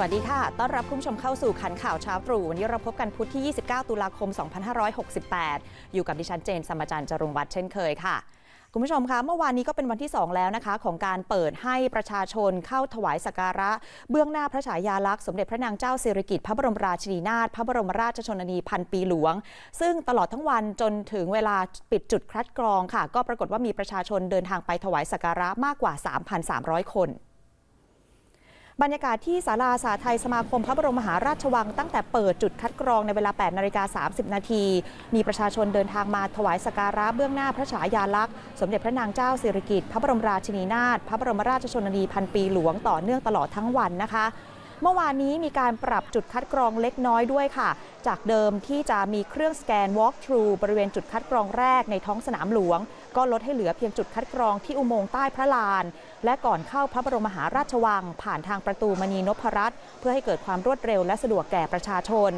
สวัสดีค่ะ ต้อนรับคุณผู้ชมเข้าสู่ขันข่าวเช้าตรู่ วันนี้เราพบกันพุธที่ 29 ตุลาคม 2568 อยู่กับดิฉันเจนสมจันทร์จรุงวัฒน์เช่นเคยค่ะคุณผู้ชมคะเมื่อวานนี้ก็เป็นวันที่ 2 แล้วนะคะ ของการเปิดให้ประชาชนเข้าถวายสักการะ เบื้องหน้าพระฉายาลักษณ์สมเด็จพระนางเจ้าสิริกิติ์พระบรมราชินีนาถพระบรมราชชนนีพันปีหลวง ซึ่งตลอดทั้งวันจนถึงเวลาปิดจุดคัดกรองค่ะ ก็ปรากฏว่ามีประชาชนเดินทางไปถวายสักการะมากกว่า 3,300 คน บรรยากาศที่ศาลาสาไทยสมาคมพระบรมมหาราชวังตั้งแต่เปิดจุดคัดกรองในเวลา 8 นาฬิกา 30 นาที มีประชาชนเดินทางมาถวายสักการะเบื้องหน้าพระฉายาลักษณ์ สมเด็จพระนางเจ้าสิริกิติ์พระบรมราชินีนาถพระบรมราชชนนีพันปีหลวงต่อเนื่องตลอดทั้งวันนะคะเมื่อวานนี้มีการปรับจุดคัดกรองเล็กน้อยด้วยค่ะ จากเดิมที่จะมีเครื่องสแกน walk through บริเวณจุดคัดกรองแรกในท้องสนามหลวง ก็ลดให้เหลือเพียงจุดคัดกรองที่อุโมงค์ใต้พระลาน และก่อนเข้าพระบรมมหาราชวัง ผ่านทางประตูมณีนพรัตน์เพื่อให้เกิดความรวดเร็วและสะดวกแก่ประชาชน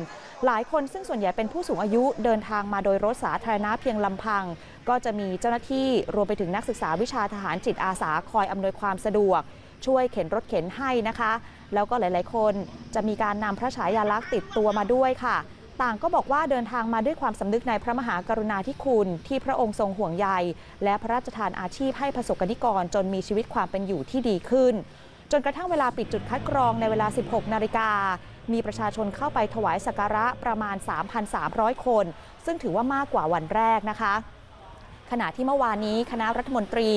หลายคนซึ่งส่วนใหญ่เป็นผู้สูงอายุเดินทางมาโดยรถสาธารณะเพียงลำพัง ก็จะมีเจ้าหน้าที่รวมไปถึงนักศึกษาวิชาทหารจิตอาสาคอยอำนวยความสะดวกช่วยเข็นรถเข็นให้นะคะ แล้วก็หลาย ๆ คนจะมีการนำพระฉายาลักษณ์ติดตัวมาด้วยค่ะ ต่างก็บอกว่าเดินทางมาด้วยความสำนึกในพระมหากรุณาธิคุณที่พระองค์ทรงห่วงใย และพระราชทานอาชีพให้ประสบกนิกรจนมีชีวิตความเป็นอยู่ที่ดีขึ้น จนกระทั่งเวลาปิดจุดคัดกรองในเวลา 16 นาฬิกา มีประชาชนเข้าไปถวายสักการะประมาณ 3,300 คน ซึ่งถือว่ามากกว่าวันแรกนะคะขณะที่เมื่อวานนี้คณะรัฐมนตรี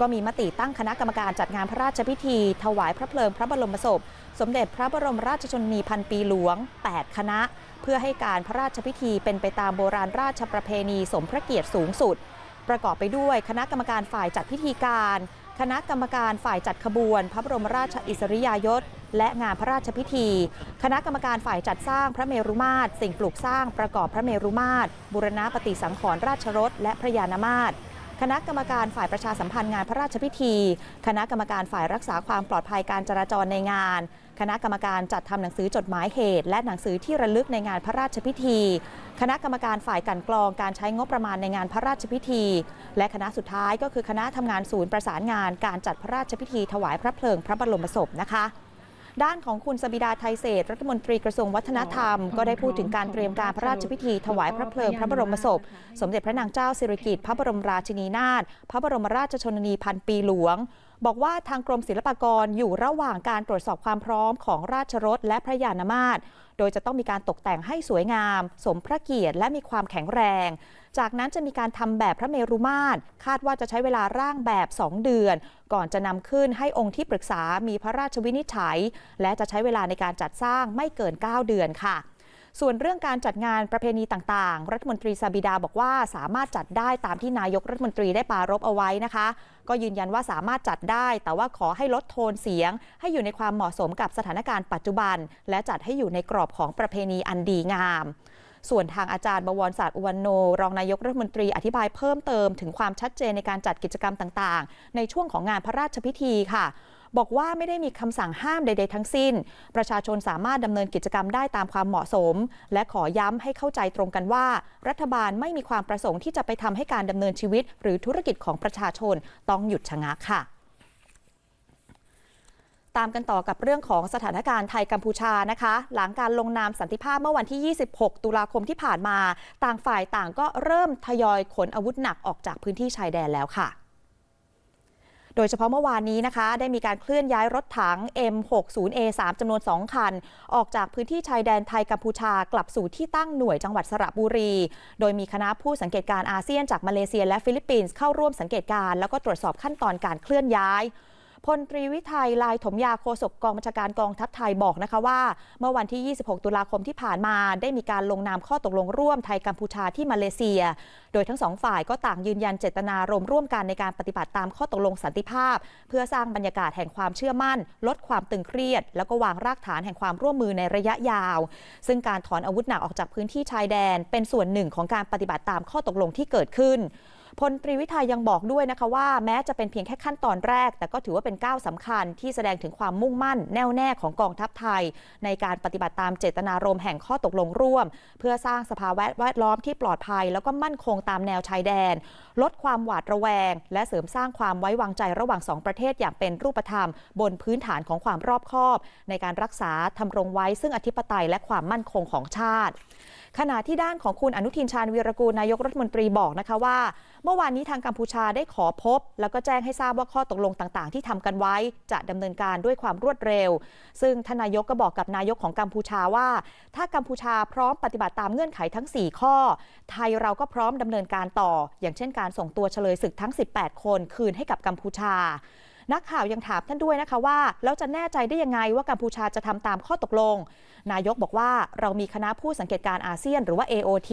ก็มีมติตั้งคณะกรรมการจัดงานพระราชพิธี ถวายพระเพลิงพระบรมศพ สมเด็จพระบรมราชชนนีพันปีหลวง 8 คณะ เพื่อให้การพระราชพิธีเป็นไปตามโบราณราชประเพณีสมพระเกียรติสูงสุด ประกอบไปด้วยคณะกรรมการฝ่ายจัดพิธีการ คณะกรรมการฝ่ายจัดขบวน พระบรมราชอิสริยยศ และงานพระราชพิธี คณะกรรมการฝ่ายจัดสร้างพระเมรุมาตร สิ่งปลูกสร้างประกอบพระเมรุมาตร บุรณะปฏิสังขรณ์ราชรถและพระยานามาตร คณะกรรมการฝ่ายประชาสัมพันธ์งานพระราชพิธี คณะกรรมการฝ่ายรักษาความปลอดภัยการจราจรในงาน คณะกรรมการจัดทำหนังสือจดหมายเหตุ และหนังสือที่ระลึกในงานพระราชพิธี คณะกรรมการฝ่ายกันกรองการใช้งบประมาณในงานพระราชพิธี และคณะสุดท้ายก็คือคณะทำงานศูนย์ประสานงานการจัดพระราชพิธีถวายพระเพลิงพระบรมศพนะคะ ด้านของคุณสบิดาไทยเศรษฐ์รัฐมนตรีกระทรวงวัฒนธรรม ก็ได้พูดถึงการเตรียมการพระราชพิธีถวายพระเพลิงพระบรมศพ สมเด็จพระนางเจ้าสิริกิติ์พระบรมราชินีนาถพระบรมราชชนนีพันปีหลวง บอกว่าทางกรมศิลปากรอยู่ระหว่างการตรวจสอบความพร้อมของราชรถและพระยานามาตร โดยจะต้องมีการตกแต่งให้สวยงาม สมพระเกียรติและมีความแข็งแรง จากนั้นจะมีการทำแบบพระเมรุมาตร คาดว่าจะใช้เวลาร่างแบบ 2 เดือน ก่อนจะนำขึ้นให้องค์ที่ปรึกษามีพระราชวินิจฉัย และจะใช้เวลาในการจัดสร้างไม่เกิน 9 เดือนค่ะส่วนเรื่องการจัดงานประเพณีต่างๆ รัฐมนตรีซาบิดาบอกว่าสามารถจัดได้ตามที่นายกรัฐมนตรีได้ปรารภเอาไว้นะคะ ก็ยืนยันว่าสามารถจัดได้ แต่ว่าขอให้ลดโทนเสียง ให้อยู่ในความเหมาะสมกับสถานการณ์ปัจจุบัน และจัดให้อยู่ในกรอบของประเพณีอันดีงาม ส่วนทางอาจารย์บวรศาสตร์อุวันโน รองนายกรัฐมนตรีอธิบายเพิ่มเติมถึงความชัดเจนในการจัดกิจกรรมต่างๆ ในช่วงของงานพระราชพิธีค่ะบอกว่าไม่ได้มีคำสั่งห้ามใด ๆ ทั้งสิ้น ประชาชนสามารถดำเนินกิจกรรมได้ตามความเหมาะสม และขอย้ำให้เข้าใจตรงกันว่า รัฐบาลไม่มีความประสงค์ที่จะไปทำให้การดำเนินชีวิต หรือธุรกิจของประชาชนต้องหยุดชะงักค่ะ ตามกันต่อกับเรื่องของสถานการณ์ไทยกัมพูชานะคะ หลังการลงนามสันติภาพเมื่อวันที่ 26 ตุลาคมที่ผ่านมา ต่างฝ่ายต่างก็เริ่มทยอยขนอาวุธหนักออกจากพื้นที่ชายแดนแล้วค่ะโดยเฉพาะเมื่อวานนี้นะคะ ได้มีการเคลื่อนย้ายรถถัง M60A3 จำนวน 2 คัน ออกจากพื้นที่ชายแดนไทยกัมพูชากลับสู่ที่ตั้งหน่วยจังหวัดสระบุรี โดยมีคณะผู้สังเกตการอาเซียนจากมาเลเซียและฟิลิปปินส์เข้าร่วมสังเกตการ แล้วก็ตรวจสอบขั้นตอนการเคลื่อนย้าย พลตรีวิทัยลายถมยาโฆษกกองบัญชาการกองทัพไทยบอกนะคะว่า เมื่อวันที่ 26 ตุลาคมที่ผ่านมาได้มีการลงนามข้อตกลงร่วมไทยกัมพูชาที่มาเลเซีย โดยทั้งสองฝ่ายก็ต่างยืนยันเจตนารมร่วมกันในการปฏิบัติตามข้อตกลงสันติภาพ เพื่อสร้างบรรยากาศแห่งความเชื่อมั่น ลดความตึงเครียด แล้วก็วางรากฐานแห่งความร่วมมือในระยะยาว ซึ่งการถอนอาวุธหนักออกจากพื้นที่ชายแดน เป็นส่วนหนึ่งของการปฏิบัติตามข้อตกลงที่เกิดขึ้น พลตรีวิทายังบอกด้วยนะคะว่าแม้จะเป็นเพียงแค่ขั้นตอนแรก แต่ก็ถือว่าเป็นก้าวสำคัญที่แสดงถึงความมุ่งมั่นแน่วแน่ของกองทัพไทย ในการปฏิบัติตามเจตนารมณ์แห่งข้อตกลงร่วม เพื่อสร้างสภาวะแวดล้อมที่ปลอดภัย แล้วก็มั่นคงตามแนวชายแดน ลดความหวาดระแวง และเสริมสร้างความไว้วางใจระหว่างสองประเทศอย่างเป็นรูปธรรม บนพื้นฐานของความรอบคอบ ในการรักษาทำรงไว้ซึ่งอธิปไตยและความมั่นคงของชาติ ขณะที่ด้านของคุณอนุทินชาญวีรกูลนายกรัฐมนตรีบอกนะคะว่า เมื่อวานนี้ทางกัมพูชาได้ขอพบ แล้วก็แจ้งให้ทราบว่าข้อตกลงต่างๆ ที่ทำกันไว้จะดำเนินการด้วยความรวดเร็ว ซึ่งทนายกก็บอกกับนายกของกัมพูชาว่า ถ้ากัมพูชาพร้อมปฏิบัติตามเงื่อนไขทั้ง 4 ข้อ ไทยเราก็พร้อมดำเนินการต่อ อย่างเช่นการส่งตัวเฉลยศึกทั้ง 18 คนคืนให้กับกัมพูชา นักข่าวยังถามท่านด้วยนะคะว่า แล้วจะแน่ใจได้ยังไงว่ากัมพูชาจะทำตามข้อตกลง นายกบอกว่าเรามีคณะผู้สังเกตการอาเซียน หรือว่า AOT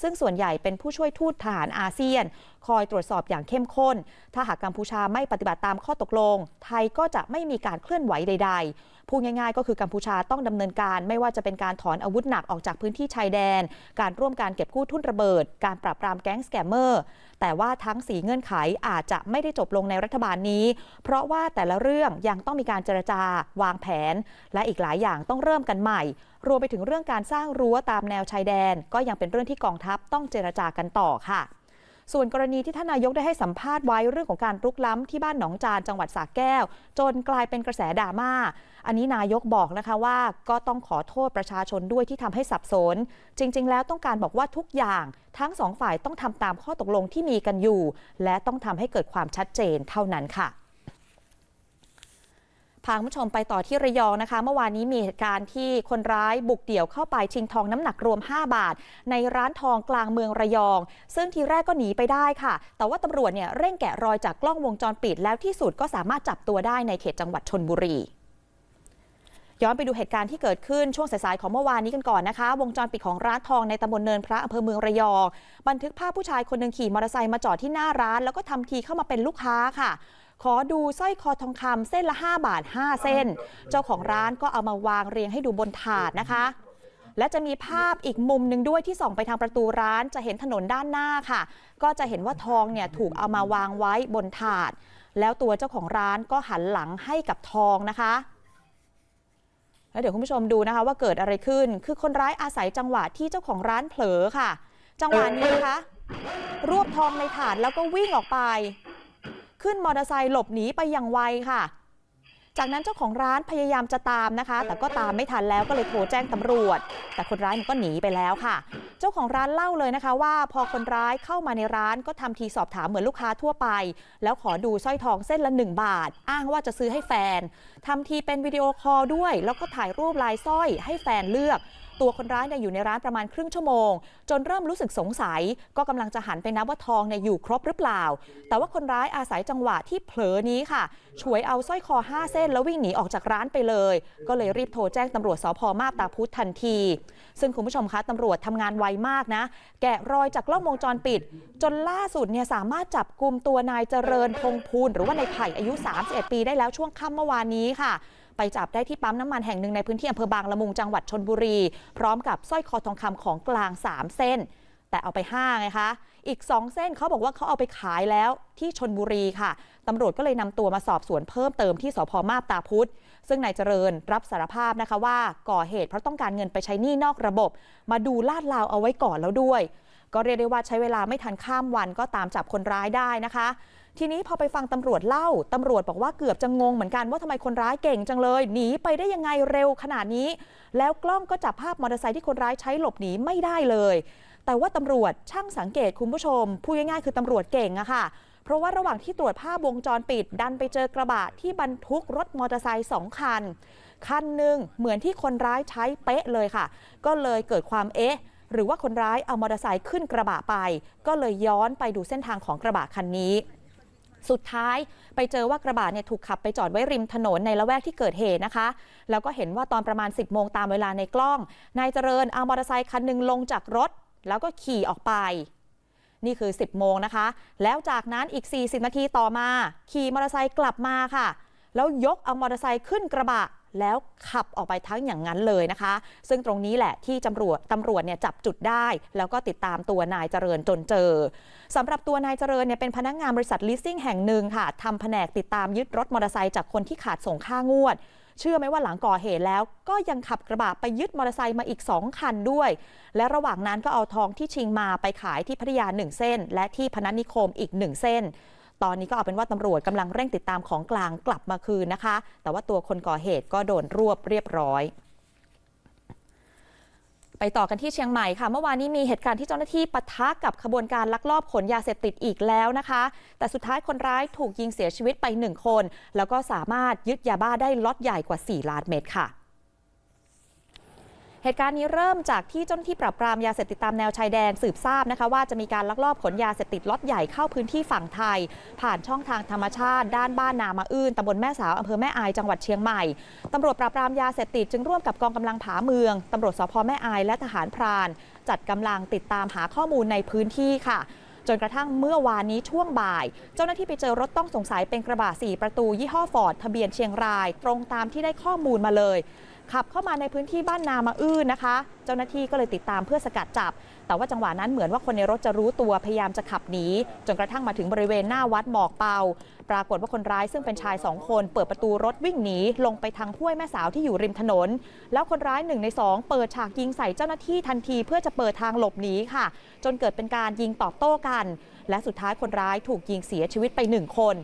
ซึ่งส่วนใหญ่เป็นผู้ช่วยทูตทหารอาเซียนคอยตรวจสอบอย่างเข้มข้น ถ้าหากกัมพูชาไม่ปฏิบัติตามข้อตกลง ไทยก็จะไม่มีการเคลื่อนไหวใด ๆ พูดง่ายๆ ก็คือกัมพูชาต้องดำเนินการ ไม่ว่าจะเป็นการถอนอาวุธหนักออกจากพื้นที่ชายแดน การร่วมการเก็บกู้ทุ่นระเบิด การปราบปรามแก๊งสแกมเมอร์ แต่ว่าทั้ง4เงื่อนไขอาจจะไม่ได้จบลงในรัฐบาลนี้ เพราะว่าแต่ละเรื่องยังต้องมีการเจรจาวางแผน และอีกหลายอย่างต้องเริ่มกันใหม่ รวมไปถึงเรื่องการสร้างรั้วตามแนวชายแดน ก็ยังเป็นเรื่องที่กองทัพต้องเจรจากันต่อค่ะ ส่วนกรณีที่ท่านนายกได้ให้สัมภาษณ์ไว้เรื่องของการรุกล้ำที่บ้านหนองจานจังหวัดสระแก้ว จนกลายเป็นกระแสดราม่า อันนี้นายกบอกนะคะว่าก็ต้องขอโทษประชาชนด้วยที่ทำให้สับสน จริง ๆ แล้วต้องการบอกว่าทุกอย่างทั้งสองฝ่ายต้องทำตามข้อตกลงที่มีกันอยู่ และต้องทำให้เกิดความชัดเจนเท่านั้นค่ะ พาคุณผู้ชมไปต่อที่ระยองนะคะ เมื่อวานนี้มีเหตุการณ์ที่คนร้ายบุกเดี่ยวเข้าไปชิงทองน้ำหนักรวม 5 บาท ในร้านทองกลางเมืองระยอง ซึ่งทีแรกก็หนีไปได้ค่ะ แต่ว่าตำรวจเนี่ยเร่งแกะรอยจากกล้องวงจรปิด แล้วที่สุดก็สามารถจับตัวได้ในเขตจังหวัดชนบุรีย้อนไปดูเหตุการณ์ที่เกิดขึ้นช่วงสายๆของเมื่อวานนี้กันก่อนนะคะ วงจรปิดของร้านทองในตำบลเนินพระอำเภอเมืองระยอง บันทึกภาพผู้ชายคนหนึ่งขี่มอเตอร์ไซค์มาจอดที่หน้าร้าน แล้วก็ทำทีเข้ามาเป็นลูกค้าค่ะ ขอดูสร้อยคอทองคำเส้นละ 5 บาท 5 เส้น เจ้าของร้านก็เอามาวางเรียงให้ดูบนถาดนะคะ และจะมีภาพอีกมุมหนึ่งด้วยที่ส่องไปทางประตูร้านจะเห็นถนนด้านหน้าค่ะ ก็จะเห็นว่าทองเนี่ยถูกเอามาวางไว้บนถาด แล้วตัวเจ้าของร้านก็หันหลังให้กับทองนะคะแล้วเดี๋ยวคุณผู้ชมดูนะคะว่าเกิดอะไรขึ้น คือคนร้ายอาศัยจังหวะที่เจ้าของร้านเผลอค่ะ จังหวะนี้นะคะ รวบทองในถาดแล้วก็วิ่งออกไป ขึ้นมอเตอร์ไซค์หลบหนีไปอย่างไวค่ะ จากนั้นเจ้าของร้านพยายามจะตามนะคะ แต่ก็ตามไม่ทันแล้วก็เลยโทรแจ้งตำรวจ แต่คนร้ายมันก็หนีไปแล้วค่ะ เจ้าของร้านเล่าเลยนะคะ ว่าพอคนร้ายเข้ามาในร้านก็ทำทีสอบถามเหมือนลูกค้าทั่วไป แล้วขอดูสร้อยทองเส้นละ 1 บาท อ้างว่าจะซื้อให้แฟนทำทีเป็นวิดีโอคอลด้วย แล้วก็ถ่ายรูปลายสร้อยให้แฟนเลือก ตัวคนร้ายเนี่ยอยู่ในร้านประมาณครึ่งชั่วโมง จนเริ่มรู้สึกสงสัย ก็กำลังจะหันไปนับว่าทองเนี่ยอยู่ครบหรือเปล่า แต่ว่าคนร้ายอาศัยจังหวะที่เผลอนี้ค่ะฉวยเอาสร้อยคอ 5 เส้น แล้ววิ่งหนีออกจากร้านไปเลย ก็เลยรีบโทรแจ้งตำรวจสพมาบตาพุธทันที ซึ่งคุณผู้ชมคะตำรวจทำงานไวมากนะ แกะรอยจากกล้องวงจรปิด จนล่าสุดเนี่ยสามารถจับกลุ่มตัวนายเจริญพงพูนหรือว่านายไผ่อายุ 31 ปีได้แล้วช่วงค่ำเมื่อวานนี้ค่ะ ไปจับได้ที่ปั๊มน้ำมันแห่งหนึ่งในพื้นที่อำเภอบางละมุงจังหวัดชนบุรี พร้อมกับสร้อยคอทองคำของกลาง 3 เส้น แต่เอาไป5ไงคะ อีก 2 เส้นเขาบอกว่าเขาเอาไปขายแล้วที่ชนบุรีค่ะตำรวจก็เลยนำตัวมาสอบสวนเพิ่มเติมที่สพมาบตาพุธซึ่งนายเจริญรับสารภาพนะคะว่าก่อเหตุเพราะต้องการเงินไปใช้หนี้นอกระบบ มาดูลาดลาวเอาไว้ก่อนแล้วด้วย ก็เรียกได้ว่าใช้เวลาไม่ทันข้ามวันก็ตามจับคนร้ายได้นะคะ ทีนี้พอไปฟังตำรวจเล่าตำรวจบอกว่าเกือบจะงงเหมือนกันว่าทำไมคนร้ายเก่งจังเลยหนีไปได้ยังไงเร็วขนาดนี้ แล้วกล้องก็จับภาพมอเตอร์ไซค์ที่คนร้ายใช้หลบหนีไม่ได้เลย แต่ว่าตำรวจช่างสังเกตคุณผู้ชมพูดง่ายๆคือตำรวจเก่งอะค่ะ เพราะว่าระหว่างที่ตรวจภาพวงจรปิด ดันไปเจอกระบะที่บรรทุกรถมอเตอร์ไซค์สองคัน คันหนึ่งเหมือนที่คนร้ายใช้เป๊ะเลยค่ะ ก็เลยเกิดความเอ๊ะหรือว่าคนร้ายเอามอเตอร์ไซค์ขึ้นกระบะไป ก็เลยย้อนไปดูเส้นทางของกระบะคันนี้ สุดท้ายไปเจอว่ากระบะเนี่ยถูกขับไปจอดไว้ริมถนนในละแวกที่เกิดเหตุนะคะ แล้วก็เห็นว่าตอนประมาณ 10โมงตามเวลาในกล้อง นายเจริญเอามอเตอร์ไซค์คันหนึ่งลงจากรถ แล้วก็ขี่ออกไป นี่คือ 10โมงนะคะ แล้วจากนั้นอีก 40 นาทีต่อมา ขี่มอเตอร์ไซค์กลับมาค่ะ แล้วยกเอามอเตอร์ไซค์ขึ้นกระบะ แล้วขับออกไปทั้งอย่างนั้นเลยนะคะ ซึ่งตรงนี้แหละที่ตำรวจตำรวจเนี่ยจับจุดได้ แล้วก็ติดตามตัวนายเจริญจนเจอสำหรับตัวนายเจริญเนี่ยเป็นพนักงานบริษัทลิสซิ่งแห่งหนึ่งค่ะทำแผนกติดตามยึดรถมอเตอร์ไซค์จากคนที่ขาดส่งค่างวดเชื่อไหมว่าหลังก่อเหตุแล้วก็ยังขับกระบะไปยึดมอเตอร์ไซค์มาอีก 2 คันด้วย และระหว่างนั้นก็เอาทองที่ชิงมาไปขายที่พัทยา 1 เส้น และที่พนัสนิคมอีก 1 เส้น ตอนนี้ก็เอาเป็นว่าตำรวจกำลังเร่งติดตามของกลางกลับมาคืนนะคะ แต่ว่าตัวคนก่อเหตุก็โดนรวบเรียบร้อยไปต่อกันที่เชียงใหม่ค่ะ เมื่อวานนี้มีเหตุการณ์ที่เจ้าหน้าที่ปะทะกับขบวนการลักลอบขนยาเสพติดอีกแล้วนะคะ แต่สุดท้ายคนร้ายถูกยิงเสียชีวิตไปหนึ่งคน แล้วก็สามารถยึดยาบ้าได้ล็อตใหญ่กว่า 4 ล้านเม็ดค่ะ เหตุการณ์นี้เริ่มจากที่เจ้าหน้าที่ปราบปรามยาเสพติดตามแนวชายแดนสืบทราบนะคะว่าจะมีการลักลอบขนยาเสพติดล็อตใหญ่เข้าพื้นที่ฝั่งไทย ผ่านช่องทางธรรมชาติ ด้านบ้านนามาอื้นตำบลแม่สาวอำเภอแม่อายจังหวัดเชียงใหม่ตำรวจปราบปรามยาเสพติดจึงร่วมกับกองกำลังผาเมืองตำรวจสพแม่อายและทหารพราน จัดกำลังติดตามหาข้อมูลในพื้นที่ค่ะจนกระทั่งเมื่อวานนี้ช่วงบ่าย เจ้าหน้าที่ไปเจอรถต้องสงสัยเป็นกระบะ 4 ประตูยี่ห้อฟอร์ดทะเบียนเชียงราย ตรงตามที่ได้ข้อมูลมาเลย ขับเข้ามาในพื้นที่บ้านนามาอื้นนะคะ เจ้าหน้าที่ก็เลยติดตามเพื่อสกัดจับ แต่ว่าจังหวะนั้นเหมือนว่าคนในรถจะรู้ตัวพยายามจะขับหนีจนกระทั่งมาถึงบริเวณหน้าวัดหมอกเปา ปรากฏว่าคนร้ายซึ่งเป็นชายสองคนเปิดประตูรถวิ่งหนีลงไปทางห้วยแม่สาวที่อยู่ริมถนน แล้วคนร้ายหนึ่งในสองเปิดฉากยิงใส่เจ้าหน้าที่ทันที เพื่อจะเปิดทางหลบหนีค่ะ จนเกิดเป็นการยิงตอบโต้กัน และสุดท้ายคนร้ายถูกยิงเสียชีวิตไปหนึ่งคน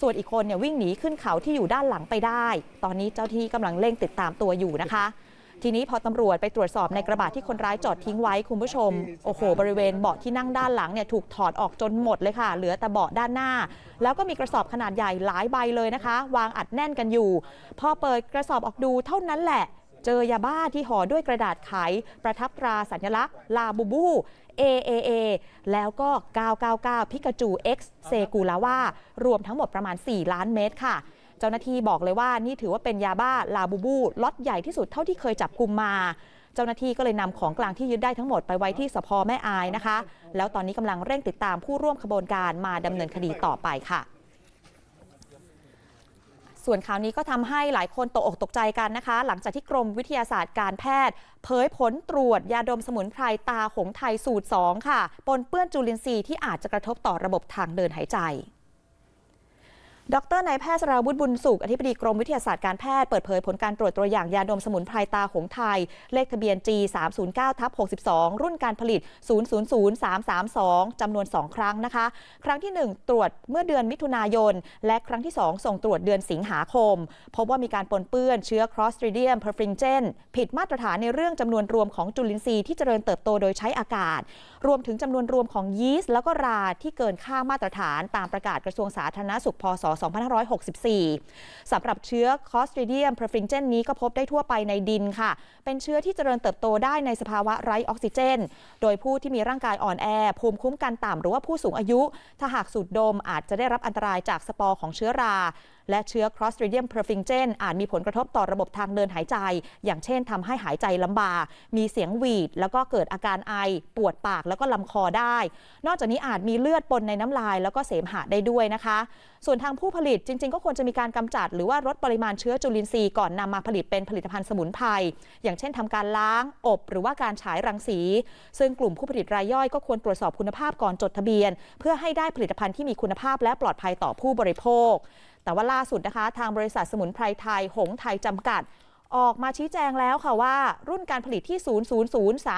ส่วนอีกคนเนี่ยวิ่งหนีขึ้นเขาที่อยู่ด้านหลังไปได้ ตอนนี้เจ้าที่กำลังเร่งติดตามตัวอยู่นะคะ ทีนี้พอตำรวจไปตรวจสอบในกระบะที่คนร้ายจอดทิ้งไว้คุณผู้ชม โอ้โห บริเวณเบาะที่นั่งด้านหลังเนี่ยถูกถอดออกจนหมดเลยค่ะ เหลือแต่เบาะด้านหน้า แล้วก็มีกระสอบขนาดใหญ่หลายใบเลยนะคะ วางอัดแน่นกันอยู่ พอเปิดกระสอบออกดูเท่านั้นแหละเจอยาบ้าที่ห่อด้วยกระดาษไข ประทับตราสัญลักษณ์ ลาบูบู AAA แล้วก็ 999 พิกาจู X เซกูลาว่ารวมทั้งหมดประมาณ 4 ล้านเมตรค่ะเจ้าหน้าที่บอกเลยว่านี่ถือว่าเป็นยาบ้าลาบูบูล็อตใหญ่ที่สุดเท่าที่เคยจับกลุ่มมา เจ้าหน้าที่ก็เลยนำของกลางที่ยึดได้ทั้งหมดไปไว้ที่สพแม่อายนะคะ แล้วตอนนี้กำลังเร่งติดตามผู้ร่วมขบวนการมาดำเนินคดีต่อไปค่ะ ส่วนข่าวนี้ก็ทำให้หลายคนตกอกตกใจกันนะคะ หลังจากที่กรมวิทยาศาสตร์การแพทย์ เผยผลตรวจยาดมสมุนไพรตาหงไทยสูตร 2 ค่ะ ปนเปื้อนจุลินทรีย์ที่อาจจะกระทบต่อระบบทางเดินหายใจ ดรนายแพทย์สราวุฒิบุญสุข อธิบดีกรมวิทยาศาสตร์การแพทย์เปิดเผยผลการตรวจตัวอย่างยาดมสมุนไพรตาหงไทย เลขทะเบียน G 3 0 9ทับ62 รุ่นการผลิต 000332 จำนวน 2 ครั้งนะคะ ครั้งที่ 1 ตรวจเมื่อเดือนมิถุนายน และครั้งที่ 2 ส่งตรวจเดือนสิงหาคม พบว่ามีการปนเปื้อนเชื้อ Clostridium perfringens ผิดมาตรฐานในเรื่องจำนวนรวมของจุลินทรีย์ที่เจริญเติบโตโดยใช้อากาศ รวมถึงจำนวนรวมของยีสต์แล้วก็ราที่เกินค่ามาตรฐานตามประกาศกระทรวงสาธารณสุขพศ 2564 สำหรับเชื้อ Clostridium perfringens นี้ก็พบได้ทั่วไปในดินค่ะ เป็นเชื้อที่เจริญเติบโตได้ในสภาวะไร้ออกซิเจน โดยผู้ที่มีร่างกายอ่อนแอ ภูมิคุ้มกันต่ำหรือว่าผู้สูงอายุ ถ้าหากสูดดมอาจจะได้รับอันตรายจากสปอร์ของเชื้อรา และเชื้อ Clostridium perfringens อาจมีผลกระทบต่อระบบทางเดินหายใจ อย่างเช่นทำให้หายใจลำบาก มีเสียงหวีด แล้วก็เกิดอาการไอ ปวดปากแล้วก็ลำคอได้ นอกจากนี้อาจมีเลือดปนในน้ำลาย แล้วก็เสมหะได้ด้วยนะคะ ส่วนทางผู้ผลิตจริง ๆ ก็ควรจะมีการกำจัด หรือว่าลดปริมาณเชื้อจุลินทรีย์ก่อนนำมาผลิตเป็นผลิตภัณฑ์สมุนไพรอย่างเช่นทำการล้างอบหรือว่าการฉายรังสี ซึ่งกลุ่มผู้ผลิตรายย่อยก็ควรตรวจสอบคุณภาพก่อนจดทะเบียน เพื่อให้ได้ผลิตภัณฑ์ที่มีคุณภาพและปลอดภัยต่อผู้บริโภค แต่ว่าล่าสุดนะคะ ทางบริษัทสมุนไพรไทย หงไทยจำกัด ออกมาชี้แจงแล้วค่ะว่า รุ่นการผลิตที่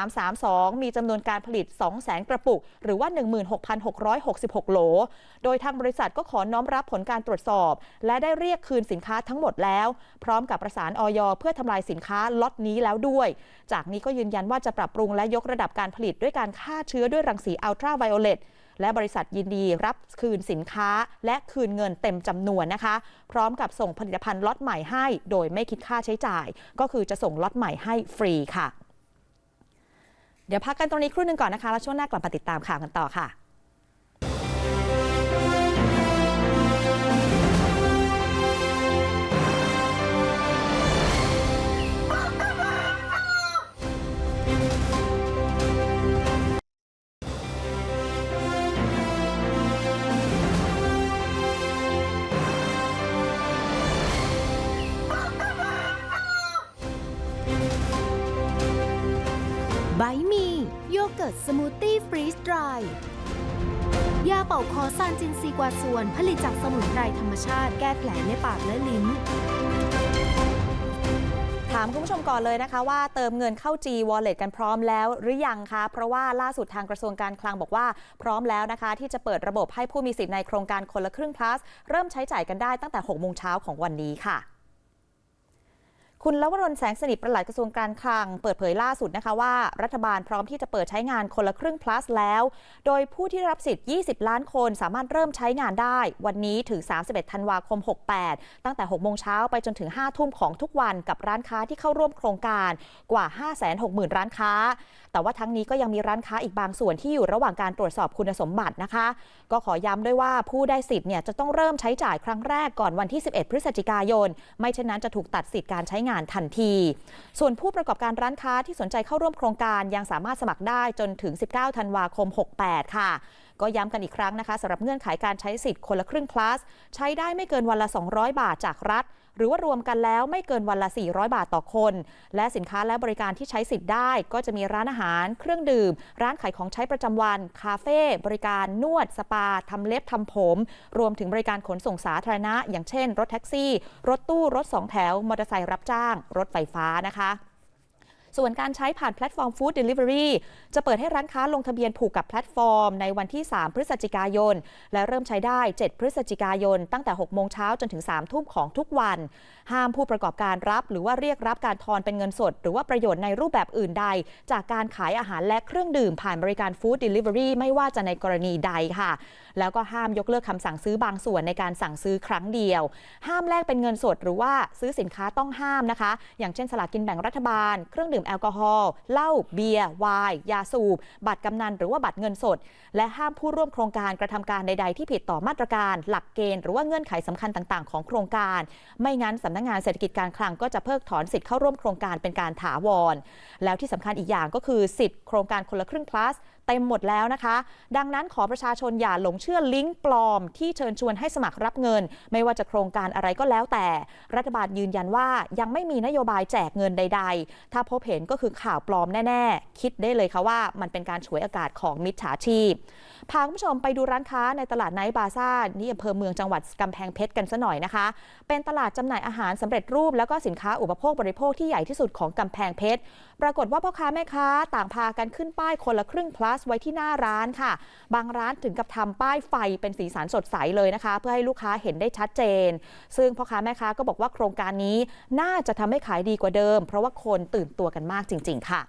000332 มีจำนวนการผลิต 200,000 กระปุก หรือว่า 16,666 โหล โดยทางบริษัทก็ขอน้อมรับผลการตรวจสอบ และได้เรียกคืนสินค้าทั้งหมดแล้ว พร้อมกับประสานออยเพื่อทำลายสินค้าล็อตนี้แล้วด้วย จากนี้ก็ยืนยันว่าจะปรับปรุงและยกระดับการผลิตด้วยการฆ่าเชื้อด้วยรังสีอัลตราไวโอเลต และบริษัทยินดีรับคืนสินค้า และคืนเงินเต็มจำนวนนะคะ พร้อมกับส่งผลิตภัณฑ์ล็อตใหม่ให้ โดยไม่คิดค่าใช้จ่าย ก็คือจะส่งล็อตใหม่ให้ฟรีค่ะ เดี๋ยวพักกันตรงนี้ครู่หนึ่งก่อนนะคะ แล้วช่วงหน้ากลับมาติดตามข่าวกันต่อค่ะ ร้มีโยเกิร์ตสมูทตี้ฟรีสดรายยาเป่าคอซานจินซีกวาส่วน ผลิตจากสมุนไพรธรรมชาติแก้แผลในปากและลิ้น ถามคุณผู้ชมก่อนเลยนะคะว่าเติมเงินเข้า G Wallet กันพร้อมแล้วหรือยังคะ เพราะว่าล่าสุดทางกระทรวงการคลังบอกว่าพร้อมแล้วนะคะ ที่จะเปิดระบบให้ผู้มีสิทธิ์ในโครงการคนละครึ่ง plus เริ่มใช้จ่ายกันได้ตั้งแต่ 6 โมงเช้าของวันนี้ค่ะ คุณลวรนแสงสนิทประหลัดกระทรวงการคลัง เปิดเผยล่าสุดนะคะว่า รัฐบาลพร้อมที่จะเปิดใช้งานคนละครึ่ง plus แล้ว โดยผู้ที่รับสิทธิ์ 20 ล้านคนสามารถเริ่มใช้งานได้ วันนี้ถึง 31 ธันวาคม 68 ตั้งแต่ 6 โมงเช้าไปจนถึง 5 ทุ่มของทุกวันกับร้านค้าที่เข้าร่วมโครงการกว่า 560,000 ร้านค้า แต่ว่าทั้งนี้ก็ยังมีร้านค้าอีกบางส่วนที่อยู่ระหว่างการตรวจสอบคุณสมบัตินะคะ ก็ขอย้ำด้วยว่าผู้ได้สิทธิ์เนี่ยจะต้องเริ่มใช้จ่ายครั้งแรกก่อนวันที่ 11 พฤศจิกายน ไม่เช่นนั้นจะถูกตัดสิทธิ์การใช้งานทันที ส่วนผู้ประกอบการร้านค้าที่สนใจเข้าร่วมโครงการยังสามารถสมัครได้จนถึง 19 ธันวาคม 68 ค่ะ ก็ย้ำกันอีกครั้งนะคะสำหรับเงื่อนไขการใช้สิทธิ์คนละครึ่งคลาส ใช้ได้ไม่เกินวันละ 200 บาทจากรัฐ หรือว่ารวมกันแล้วไม่เกินวันละ 400 บาทต่อคน และสินค้าและบริการที่ใช้สิทธิ์ได้ ก็จะมีร้านอาหาร เครื่องดื่ม ร้านขายของใช้ประจำวัน คาเฟ่บริการนวดสปาทำเล็บทำผม รวมถึงบริการขนส่งสาธารณะ อย่างเช่น รถแท็กซี่ รถตู้รถสองแถวมอเตอร์ไซค์รับจ้าง รถไฟฟ้านะคะ ส่วนการใช้ผ่านแพลตฟอร์ม Food Delivery จะเปิดให้ร้านค้าลงทะเบียนผูกกับแพลตฟอร์มในวันที่ 3 พฤศจิกายน และเริ่มใช้ได้ 7 พฤศจิกายน ตั้งแต่ 6 โมงเช้าจนถึง 3 ทุ่มของทุกวัน ห้ามผู้ประกอบการรับ หรือว่าเรียกรับการทอนเป็นเงินสด หรือว่าประโยชน์ในรูปแบบอื่นใด จากการขายอาหารและเครื่องดื่มผ่านบริการ Food Delivery ไม่ว่าจะในกรณีใดค่ะ แล้วก็ห้ามยกเลิกคำสั่งซื้อบางส่วนในการสั่งซื้อครั้งเดียว ห้ามแลกเป็นเงินสด หรือว่าซื้อสินค้าต้องห้ามนะคะ อย่างเช่นสลากกินแบ่งรัฐบาล เครื่องดื่มแอลกอฮอล์เหล้าเบียร์ไวน์ยาสูบ บัตรกำนัน หรือว่าบัตรเงินสด และห้ามผู้ร่วมโครงการกระทำการใด ๆ ที่ผิดต่อมาตรการ หลักเกณฑ์หรือว่าเงื่อนไขสำคัญต่าง ๆ ของโครงการ ไม่งั้นสำนักงานเศรษฐกิจการคลังก็จะเพิกถอนสิทธิ์เข้าร่วมโครงการเป็นการถาวร แล้วที่สำคัญอีกอย่างก็คือสิทธิ์โครงการคนละครึ่ง plus เต็มหมดแล้วนะคะ ดังนั้นขอประชาชนอย่าหลงเชื่อลิงก์ปลอม ที่เชิญชวนให้สมัครรับเงิน ไม่ว่าจะโครงการอะไรก็แล้วแต่ รัฐบาลยืนยันว่ายังไม่มีนโยบายแจกเงินใด ๆ ถ้าพบเห็นก็คือข่าวปลอมแน่ ๆ คิดได้เลยค่ะว่ามันเป็นการฉวยโอกาสของมิจฉาชีพพาคุณผู้ชมไปดูร้านค้าในตลาดไนท์บาซ่านี่อำเภอเมืองจังหวัดกำแพงเพชรกันซะหน่อยนะคะ เป็นตลาดจำหน่ายอาหารสำเร็จรูปแล้วก็สินค้าอุปโภคบริโภคที่ใหญ่ที่สุดของกำแพงเพชร ปรากฏว่าพ่อค้าแม่ค้าต่างพากันขึ้นป้ายคนละครึ่ง plus ไว้ที่หน้าร้านค่ะ บางร้านถึงกับทำป้ายไฟเป็นสีสันสดใสเลยนะคะ เพื่อให้ลูกค้าเห็นได้ชัดเจน ซึ่งพ่อค้าแม่ค้าก็บอกว่าโครงการนี้น่าจะทำให้ขายดีกว่าเดิม เพราะว่าคนตื่นตัวกันมากจริง ๆ ค่ะ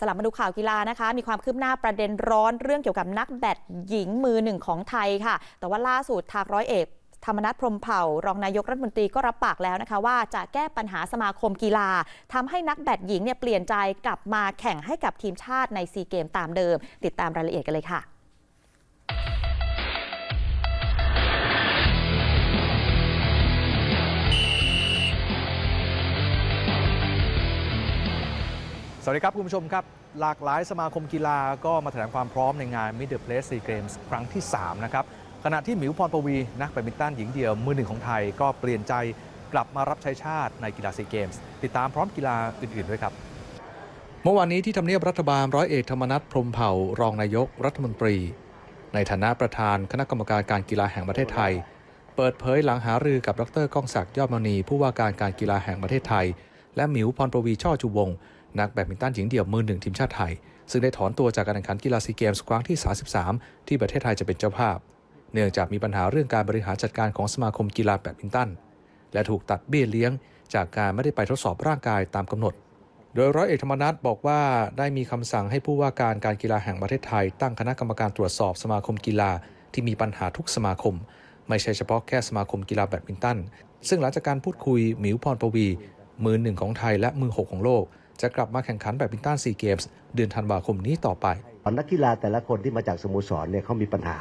สลับมาดูข่าวกีฬานะคะ มีความคืบหน้าประเด็นร้อนเรื่องเกี่ยวกับนักแบดหญิงมือหนึ่งของไทยค่ะ แต่ว่าล่าสุดทางร้อยเอก ธรรมนัฐพรมเผ่ารองนายกรัฐมนตรีก็รับปากแล้วนะคะว่าจะแก้ปัญหาสมาคมกีฬาทำให้นักแบดหญิงเนี่ยเปลี่ยนใจกลับมาแข่งให้กับทีมชาติในซีเกมตามเดิม ติดตามรายละเอียดกันเลยค่ะสวัสดีครับ คุณผู้ชมครับ หลากหลายสมาคมกีฬาก็มาแถลงความพร้อมในงาน Mid the Place Sea Games ครั้งที่ 3 นะครับ ขณะที่หมิวพรปวี นักแบดมินตันหญิงเดี่ยวมือหนึ่งของไทยก็เปลี่ยนใจกลับมารับใช้ชาติในกีฬาซีเกมส์ ติดตามพร้อมกีฬาอื่น ๆ ด้วยครับ เมื่อวานนี้ที่ทำเนียบรัฐบาลร้อยเอกธรรมนัฐพรมเผ่ารองนายกรัฐมนตรี ในฐานะประธานคณะกรรมการการกีฬาแห่งประเทศไทย เปิดเผยหลังหารือกับดรก้องศักดิ์ยอดมณี ผู้ว่าการการกีฬาแห่งประเทศไทย และหมิวพรปวีช่อจูวงนักแบดมินตันหญิงเดี่ยวมือหนึ่งทีมชาติไทย ซึ่งได้ถอนตัวจากการแข่งขันกีฬาซีเกมส์ครั้งที่ 33 ที่ประเทศไทยจะเป็นเจ้าภาพ เนื่องจากมีปัญหาเรื่องการบริหารจัดการของสมาคมกีฬาแบดมินตัน และถูกตัดเบี้ยเลี้ยง จากการไม่ได้ไปทดสอบร่างกายตามกำหนด โดยร้อยเอกธรรมนัฐบอกว่าได้มีคำสั่งให้ผู้ว่าการการกีฬาแห่งประเทศไทย ตั้งคณะกรรมการตรวจสอบสมาคมกีฬาที่มีปัญหาทุกสมาคม ไม่ใช่เฉพาะแค่สมาคมกีฬาแบดมินตัน ซึ่งหลังจากการพูดคุยหมิวพรปวี มือหนึ่งของไทยและมือหกของโลก จะกลับมาแข่งขันแบดมินตันซีเกมส์เดือนธันวาคมนี้ต่อไปนักกีฬาแต่ละคนที่มาจากสโมสรเนี่ยเขามีปัญหา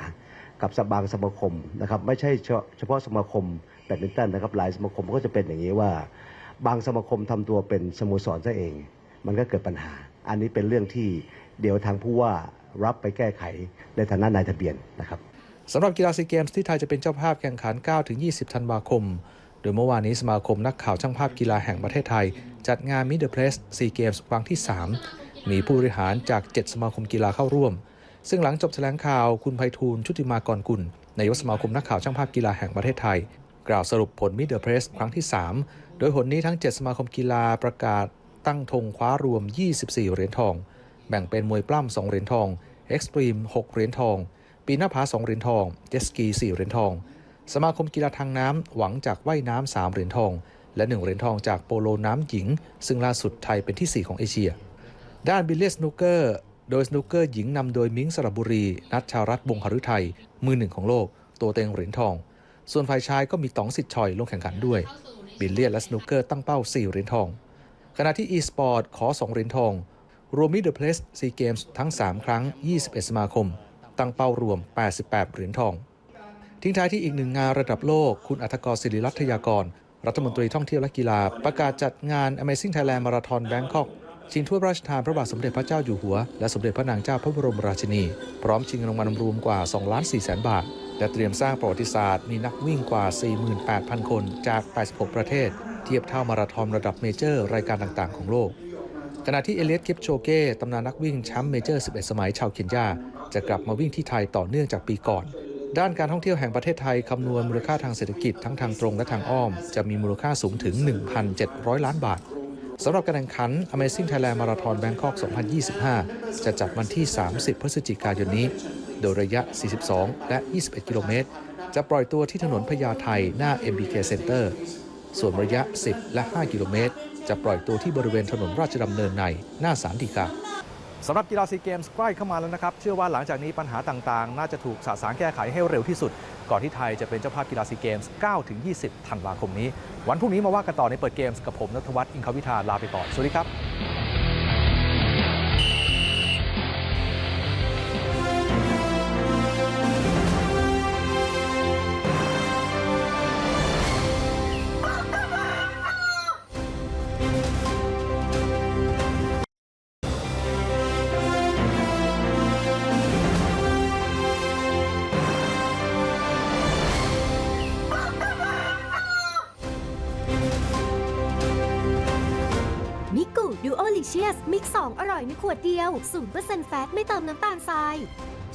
กับสบางสมาคมนะครับไม่ใช่เฉเฉพาะสมาคมแบดมินตันนะครับหลายสมาคมก็จะเป็นอย่างนี้ว่า บางสมาคมทำตัวเป็นสโมสรซะเอง มันก็เกิดปัญหา อันนี้เป็นเรื่องที่เดี๋ยวทางผู้ว่ารับไปแก้ไขในฐานะนายทะเบียนนะครับสำหรับกีฬาซีเกมส์ที่ไทยจะเป็นเจ้าภาพแข่งขัน 9-20 ธันวาคม โดยเมื่อวานนี้สมาคมนักข่าวช่างภาพกีฬาแห่งประเทศไทย จัดงาน Mid the Place Sea Games ครั้งที่ 3 มีผู้บริหารจาก 7 สมาคมกีฬาเข้าร่วม ซึ่งหลังจบแถลงข่าวคุณไพฑูรย์ชุติมากรกุลนายกสมาคมนักข่าวช่างภาพกีฬาแห่งประเทศไทย กล่าวสรุปผลมิเดอร์เพรสครั้งที่ 3 โดยหนนี้ทั้ง 7 สมาคมกีฬาประกาศตั้งธงคว้ารวม 24 เหรียญทอง แบ่งเป็นมวยปล้ำ2เหรียญทองเอ็กซ์ตรีม6เหรียญทอง ปีนหน้าผา2เหรียญทอง เจสกี 4 เหรียญทอง สมาคมกีฬาทางน้ำหวังจากว่ายน้ำ3เหรียญทอง และ 1 เหรียญทองจากโปโลน้ำหญิง ซึ่งล่าสุดไทยเป็นที่ 4 ของเอเชีย ด้านบิลเลียสนูเกอร์ โดยสนูเกอร์หญิงนำโดยมิ้งสระบุรี นัทชาวรัฐบงหฤทัย มือหนึ่งของโลก ตัวเต็งเหรียญทอง ส่วนฝ่ายชายก็มีต๋องสิทธิ์ชอยลงแข่งขันด้วย บิลเลียสและสนูเกอร์ตั้งเป้า 4 เหรียญทอง ขณะที่ e-sport ขอ 2 เหรียญทอง รวมมิดเดิลเพลสซีเกมส์ทั้ง 3 ครั้ง 21 สมาคม ตั้งเป้ารวม 88 เหรียญทอง ทิ้งท้ายที่อีกหนึ่งงานระดับโลก คุณอัธกรศิริรัตยากร รัฐมนตรีท่องเที่ยวและกีฬา ประกาศจัดงาน Amazing Thailand Marathon Bangkok ชิงถ้วยพระราชทานพระบาทสมเด็จพระเจ้าอยู่หัว และสมเด็จพระนางเจ้าพระบรมราชินี พร้อมชิงรางวัลรวมกว่า2ล้าน4แสนบาท และเตรียมสร้างประวัติศาสตร์มีนักวิ่งกว่า 48,000 คนจาก 86 ประเทศ เทียบเท่ามาราธอนระดับเมเจอร์ รายการต่างๆ ของโลกขณะที่เอเลียสคิปโชเก้ตำนานนักวิ่งแชมป์เมเจอร์ 11 สมัยชาวเคนยา จะกลับมาวิ่งที่ไทยต่อเนื่องจากปีก่อน ด้านการท่องเที่ยวแห่งประเทศไทยคำนวณมูลค่าทางเศรษฐกิจทั้งทางตรงและทางอ้อม จะมีมูลค่าสูงถึง 1,700 ล้านบาท สำหรับการแข่งขัน Amazing Thailand Marathon Bangkok 2025 จะจัดวันที่ 30 พฤศจิกายนนี้ โดยระยะ 42 และ 21 กิโลเมตร จะปล่อยตัวที่ถนนพญาไทหน้า MBK Center ส่วนระยะ 10 และ 5 กิโลเมตร จะปล่อยตัวที่บริเวณถนนราชดำเนินในหน้าศาลฎีกา สำหรับกีฬาซีเกมส์ใกล้เข้ามาแล้วนะครับ เชื่อว่าหลังจากนี้ปัญหาต่างๆ น่าจะถูกสะสางแก้ไขให้เร็วที่สุด ก่อนที่ไทยจะเป็นเจ้าภาพกีฬาซีเกมส์9-20 ธันวาคมนี้ วันพรุ่งนี้มาว่ากันต่อในเปิดเกมส์กับผมนัทวัฒน์อิงควิทาลาไปก่อน สวัสดีครับ ในขวดเดียว 0%แฟตไม่เติมน้ำตาลทราย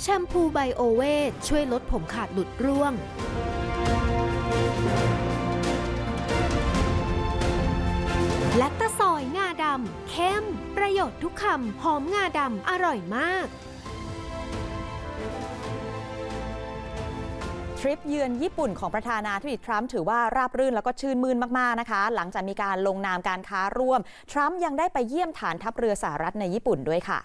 แชมพูไบโอเวทช่วยลดผมขาดหลุดร่วง แลคตาซอยงาดำเข้ม ประโยชน์ทุกคำ หอมงาดำ อร่อยมาก ทริปเยือนญี่ปุ่นของประธานาธิบดีทรัมป์ถือว่าราบรื่นแล้วก็ชื่นมื่นมากๆนะคะ หลังจากมีการลงนามการค้าร่วม ทรัมป์ยังได้ไปเยี่ยมฐานทัพเรือสหรัฐในญี่ปุ่นด้วยค่ะ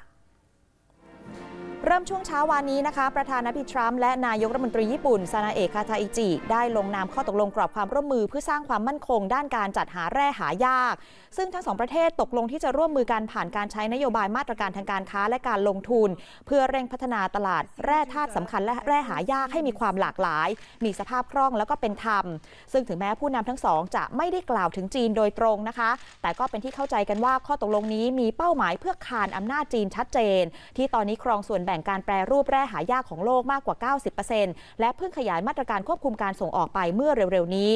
เริ่มช่วงเช้าวานนี้นะคะ ประธานาธิบดีทรัมป์และนายกรัฐมนตรีญี่ปุ่น ซานาเอะคาทาอิจิ ได้ลงนามข้อตกลงกรอบความร่วมมือเพื่อสร้างความมั่นคงด้านการจัดหาแร่หายาก ซึ่งทั้งสองประเทศตกลงที่จะร่วมมือกันผ่านการใช้นโยบายมาตรการทางการค้าและการลงทุน เพื่อเร่งพัฒนาตลาดแร่ธาตุสำคัญและแร่หายากให้มีความหลากหลาย มีสภาพคล่องแล้วก็เป็นธรรม ซึ่งถึงแม้ผู้นำทั้งสองจะไม่ได้กล่าวถึงจีนโดยตรงนะคะ แต่ก็เป็นที่เข้าใจกันว่าข้อตกลงนี้มีเป้าหมายเพื่อคานอำนาจจีนชัดเจน ที่ตอนนี้ครองส่วนแบ่งการแปรรูปแร่หายากของโลกมากกว่า 90%และเพิ่งขยายมาตรการควบคุมการส่งออกไปเมื่อเร็วๆนี้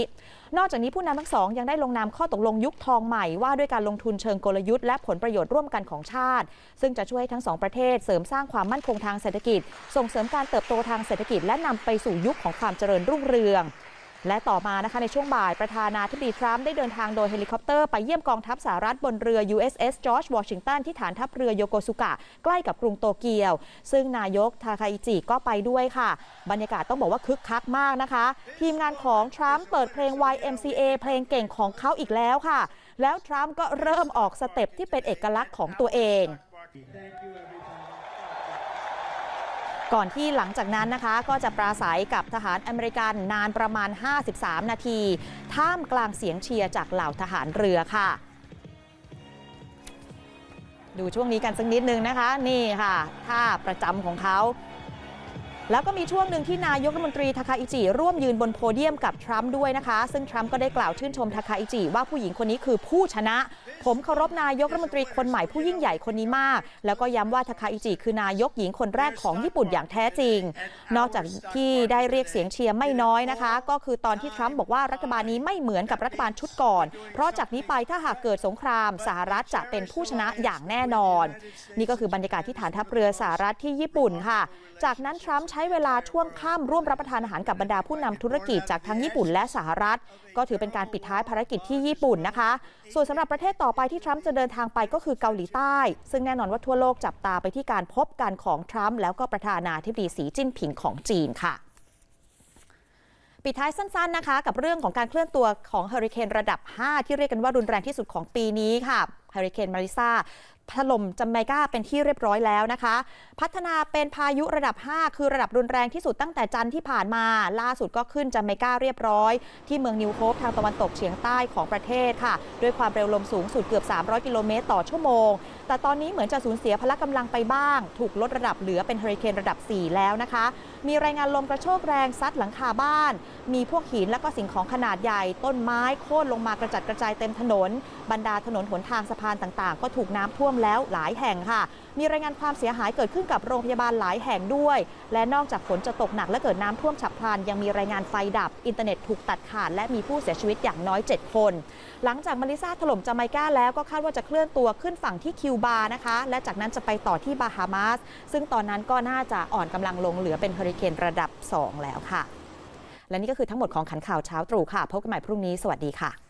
นอกจากนี้ผู้นำทั้งสองยังได้ลงนามข้อตกลงยุคทองใหม่ว่าด้วยการลงทุนเชิงกลยุทธ์และผลประโยชน์ร่วมกันของชาติ ซึ่งจะช่วยให้ทั้งสองประเทศเสริมสร้างความมั่นคงทางเศรษฐกิจ ส่งเสริมการเติบโตทางเศรษฐกิจและนำไปสู่ยุคของความเจริญรุ่งเรือง และต่อมานะคะในช่วงบ่ายประธานาธิบดีทรัมป์ได้เดินทางโดยเฮลิคอปเตอร์ไปเยี่ยมกองทัพสหรัฐบนเรือ USS George Washington ที่ฐานทัพเรือโยโกสุกะ ใกล้กับกรุงโตเกียว ซึ่งนายกทาคาอิจิก็ไปด้วยค่ะ บรรยากาศต้องบอกว่าคึกคักมากนะคะ ทีมงานของทรัมป์เปิดเพลง YMCA เพลงเก่งของเขาอีกแล้วค่ะ แล้วทรัมป์ก็เริ่มออกสเต็ปที่เป็นเอกลักษณ์ของตัวเอง ก่อนที่หลังจากนั้นนะคะก็จะปราศัยกับทหารอเมริกันนานประมาณ 53 นาที ท่ามกลางเสียงเชียร์จากเหล่าทหารเรือค่ะ ดูช่วงนี้กันสักนิดนึงนะคะ นี่ค่ะท่าประจำของเขาแล้วก็มีช่วงหนึ่งที่นายกรัฐมนตรีทาคาอิจิร่วมยืนบนโพเดียมกับทรัมป์ด้วยนะคะ ซึ่งทรัมป์ก็ได้กล่าวชื่นชมทาคาอิจิว่าผู้หญิงคนนี้คือผู้ชนะ ผมเคารพนายกรัฐมนตรีคนใหม่ผู้ยิ่งใหญ่คนนี้มาก แล้วก็ย้ำว่าทาคาอิจิคือนายกหญิงคนแรกของญี่ปุ่นอย่างแท้จริง นอกจากที่ได้เรียกเสียงเชียร์ไม่น้อยนะคะ ก็คือตอนที่ทรัมป์บอกว่ารัฐบาลนี้ไม่เหมือนกับรัฐบาลชุดก่อน เพราะจากนี้ไปถ้าหากเกิดสงครามสหรัฐจะเป็นผู้ชนะอย่างแน่นอน นี่ก็คือบรรยากาศที่ฐานทัพเรือสหรัฐที่ญี่ปุ่นค่ะ จากนั้นทรัมป์ใช้เวลาช่วงค่ำร่วมรับประทานอาหารกับบรรดาผู้นำธุรกิจจากทั้งญี่ปุ่นและสหรัฐ ก็ถือเป็นการปิดท้ายภารกิจที่ญี่ปุ่นนะคะ ส่วนสำหรับประเทศต่ออไปที่ทรัมป์จะเดินทางไปก็คือเกาหลีใต้ ซึ่งแน่นอนว่าทั่วโลกจับตาไปที่การพบกันของทรัมป์แล้วก็ประธานาธิบดีสีจิ้นผิงของจีนค่ะปิดท้ายสั้นๆนะคะ กับเรื่องของการเคลื่อนตัวของเฮอริเคนระดับ 5 ที่เรียกกันว่ารุนแรงที่สุดของปีนี้ค่ะเฮอริเคนมาริซา ถล่มจัมไมกาเป็นที่เรียบร้อยแล้วนะคะ พัฒนาเป็นพายุระดับ 5 คือระดับรุนแรงที่สุดตั้งแต่จันทร์ที่ผ่านมา ล่าสุดก็ขึ้นจัมไมกาเรียบร้อย ที่เมืองนิวโฮปทางตะวันตกเฉียงใต้ของประเทศค่ะ ด้วยความเร็วลมสูงสุดเกือบ 300 กิโลเมตรต่อชั่วโมง แต่ตอนนี้เหมือนจะสูญเสียพละกำลังไปบ้าง ถูกลดระดับเหลือเป็นเฮอริเคนระดับ 4 แล้วนะคะ มีรายงานลมกระโชกแรงซัดหลังคาบ้าน มีพวกหินและก็สิ่งของขนาดใหญ่ ต้นไม้โค่นลงมากระจัดกระจายเต็มถนน บรรดาถนนหนทางสะพานต่างๆ ก็ถูกน้ำท่วมแล้วหลายแห่งค่ะ มีรายงานความเสียหายเกิดขึ้นกับโรงพยาบาลหลายแห่งด้วย และนอกจากฝนจะตกหนักและเกิดน้ำท่วมฉับพลัน ยังมีรายงานไฟดับ อินเทอร์เน็ตถูกตัดขาดและมีผู้เสียชีวิตอย่างน้อย 7 คน หลังจากมาริซาถล่มจาไมกาแล้วก็คาดว่าจะเคลื่อนตัวขึ้นฝั่งที่คิวบานะคะ และจากนั้นจะไปต่อที่บาฮามาส ซึ่งตอนนั้นก็น่าจะอ่อนกำลังลงเหลือเป็นเฮอริเคนระดับ 2 แล้วค่ะ และนี่ก็คือทั้งหมดของขันข่าวเช้าตรู่ค่ะ พบกันใหม่พรุ่งนี้ สวัสดีค่ะ